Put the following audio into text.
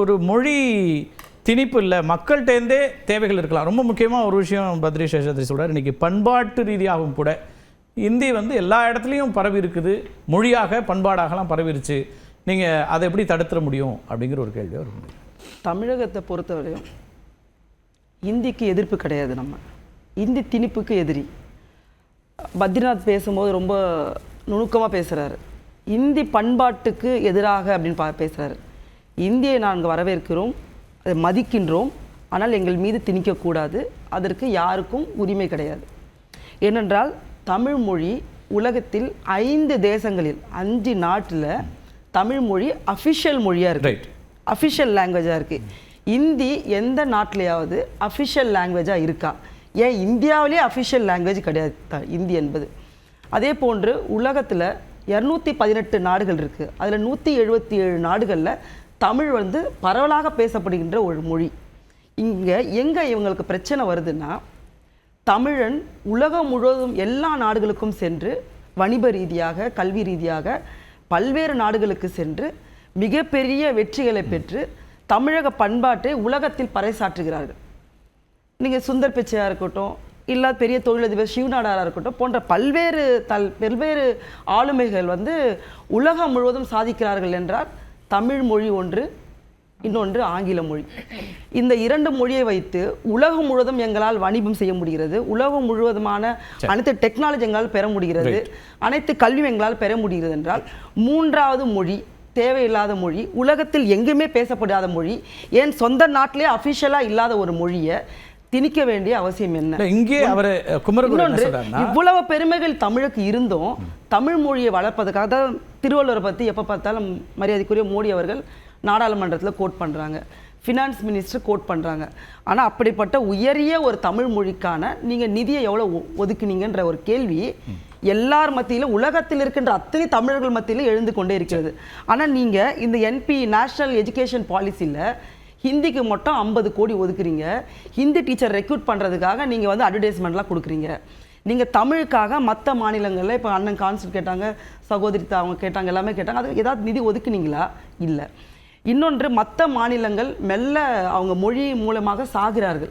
ஒரு மொழி திணிப்பு இல்லை. மக்கள்கிட்டேருந்தே தேவைகள் இருக்கலாம். ரொம்ப முக்கியமாக ஒரு விஷயம் பத்ரி சேஷாத்ரி சொல்கிறார் இன்றைக்கி பண்பாட்டு ரீதியாகவும் கூட இந்தி வந்து எல்லா இடத்துலையும் பரவி இருக்குது. மொழியாக பண்பாடாகலாம் பரவிருச்சு. நீங்கள் அதை எப்படி தடுத்துட முடியும்? அப்படிங்கிற ஒரு கேள்வி வரும் தமிழகத்தை பொறுத்தவரையும் இந்திக்கு எதிர்ப்பு கிடையாது நம்ம. இந்தி திணிப்புக்கு எதிரி. பத்ரிநாத் பேசும்போது ரொம்ப நுணுக்கமாக பேசுகிறாரு இந்தி பண்பாட்டுக்கு எதிராக அப்படின்னு பா பேசுகிறாரு இந்தியை நாங்கள் வரவேற்கிறோம் அதை மதிக்கின்றோம். ஆனால் எங்கள் மீது திணிக்கக்கூடாது. அதற்கு யாருக்கும் உரிமை கிடையாது. ஏனென்றால் தமிழ் மொழி உலகத்தில் ஐந்து தேசங்களில் அஞ்சு நாட்டில் தமிழ் மொழி அஃபிஷியல் மொழியாக இருக்கு. ரைட் அஃபிஷியல் லாங்குவேஜாக இருக்குது இந்தி எந்த நாட்டிலையாவது அஃபிஷியல் லாங்குவேஜாக இருக்கா? ஏன் இந்தியாவிலே அஃபிஷியல் லாங்குவேஜ் கிடையாது இந்தி என்பது. அதே போன்று உலகத்தில் இரநூத்தி பதினெட்டு நாடுகள் இருக்குது அதில் நூற்றி எழுபத்தி ஏழு நாடுகளில் தமிழ் வந்து பரவலாக பேசப்படுகின்ற ஒரு மொழி. இங்கே எங்கே இவங்களுக்கு பிரச்சனை வருதுன்னா தமிழன் உலகம் முழுவதும் எல்லா நாடுகளுக்கும் சென்று வணிப ரீதியாக கல்வி ரீதியாக பல்வேறு நாடுகளுக்கு சென்று மிகப்பெரிய வெற்றிகளை பெற்று தமிழக பண்பாட்டை உலகத்தில் பறைசாற்றுகிறார்கள். நீங்கள் சுந்தர் பிச்சையாக இருக்கட்டும் இல்லை பெரிய தொழிலதிபர் சிவநாடாராக இருக்கட்டும் போன்ற பல்வேறு தல் பல்வேறு ஆளுமைகள் வந்து உலகம் முழுவதும் சாதிக்கிறார்கள் என்றால் தமிழ் மொழி ஒன்று இன்னொன்று ஆங்கில மொழி. இந்த இரண்டு மொழியை வைத்து உலகம் முழுவதும் எங்களால் வணிகம் செய்ய முடிகிறது. உலகம் முழுவதுமான அனைத்து டெக்னாலஜி எங்களால் பெற முடிகிறது. அனைத்து கல்வி எங்களால் பெற முடிகிறது என்றால் மூன்றாவது மொழி தேவையில்லாத மொழி உலகத்தில் எங்குமே பேசப்படாத மொழி ஏன் சொந்த நாட்டிலே அஃபிஷியலாக இல்லாத ஒரு மொழியை திணிக்க வேண்டிய அவசியம் என்ன? இங்கே அவர் குமரகுரு இவ்வளவு பெருமைகள் தமிழுக்கு இருந்தும் தமிழ் மொழியை வளர்ப்பதற்காக தான் திருவள்ளுவரை பற்றி எப்போ பார்த்தாலும் மரியாதைக்குரிய மோடி அவர்கள் நாடாளுமன்றத்தில் கோட் பண்ணுறாங்க ஃபினான்ஸ் மினிஸ்டர் கோட் பண்ணுறாங்க ஆனால் அப்படிப்பட்ட உயரிய ஒரு தமிழ் மொழிக்கான நீங்கள் நிதியை எவ்வளோ ஒ- ஒதுக்குனீங்கன்ற ஒரு கேள்வி எல்லார் மத்தியிலும் உலகத்தில் இருக்கின்ற அத்தனை தமிழர்கள் மத்தியிலும் எழுந்து கொண்டே இருக்கிறது. ஆனால் நீங்கள் இந்த என்பி நேஷனல் எஜுகேஷன் பாலிசியில் ஹிந்திக்கு மட்டும் ஐம்பது கோடி ஒதுக்குறீங்க. ஹிந்தி டீச்சர் ரெக்ரூட் பண்ணுறதுக்காக நீங்கள் வந்து அட்வர்டைஸ்மெண்ட்லாம் கொடுக்குறீங்க. நீங்கள் தமிழுக்காக மற்ற மாநிலங்களில் இப்போ அண்ணன் கான்சல் கேட்டாங்க சகோதரி தா- அவங்க கேட்டாங்க எல்லாமே கேட்டாங்க. அது ஏதாவது நிதி ஒதுக்குனீங்களா? இல்லை. இன்னொன்று மற்ற மாநிலங்கள் மெல்ல அவங்க மொழி மூலமாக சாகிறார்கள்.